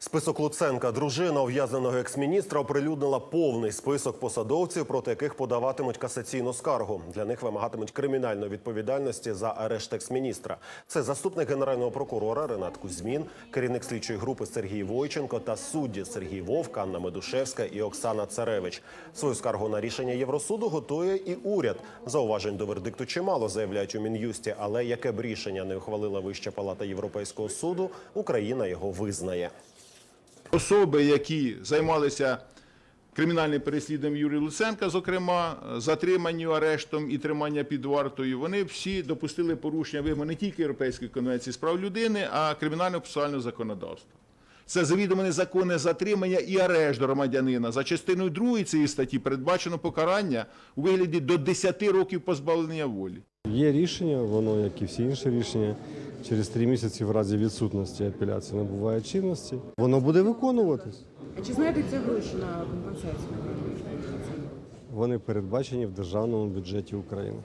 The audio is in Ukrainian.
Список Луценка, дружина ув'язненого екс-міністра, оприлюднила повний список посадовців, проти яких подаватимуть касаційну скаргу. Для них вимагатимуть кримінальної відповідальності за арешт екс-міністра. Це заступник генерального прокурора Ренат Кузьмін, керівник слідчої групи Сергій Войченко та судді Сергій Вовк, Анна Медушевська і Оксана Царевич. Свою скаргу на рішення Євросуду готує і уряд. Зауважень до вердикту чимало заявляють у мін'юсті, але яке б рішення не ухвалила Вища палата Європейського суду, Україна його визнає. Особи, які займалися кримінальним переслідуванням Юрія Луценка, зокрема, затриманню, арештом і тримання під вартою, вони всі допустили порушення вимог не тільки Європейської конвенції з прав людини, а кримінального процесуального законодавства. Це завідомо незаконне затримання і арешт громадянина. За частиною 2 цієї статті передбачено покарання у вигляді до 10 років позбавлення волі. Є рішення, воно, як і всі інші рішення, через три місяці в разі відсутності апеляції набуває чинності. Воно буде виконуватись. А чи знаєте ці гроші на компенсацію? Вони передбачені в державному бюджеті України.